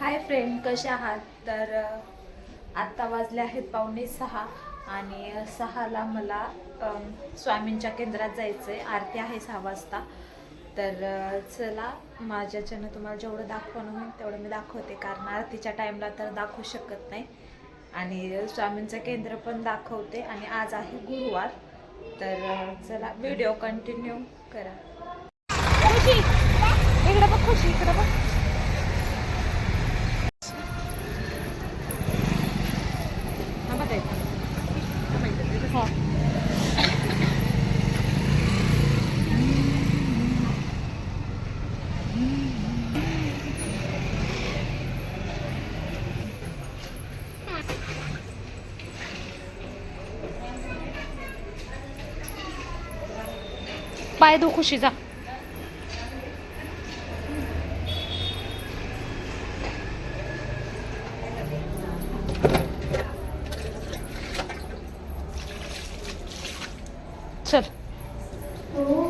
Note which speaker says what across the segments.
Speaker 1: Hi friend कसे आहात? तर आत्ता वाजले आहेत पावणे सहा आणि सहाला मला स्वामींच्या केंद्रात जायचं आहे आरती आहे सहा वाजता. तर चला माझ्याच्यानं तुम्हाला जेवढं दाखवणं होईल तेवढं मी दाखवते. कारण आरतीच्या टाईमला तर दाखवू शकत नाही. आणि स्वामींचं केंद्र पण दाखवते. आणि आज आहे गुरुवार. तर चला व्हिडिओ कंटिन्यू करा. खुशी इकडे बघ खुशी इकडे बघ. पाय दो खुशी जा. चल. हो.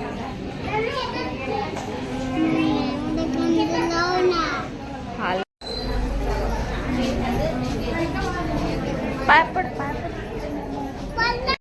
Speaker 1: Bye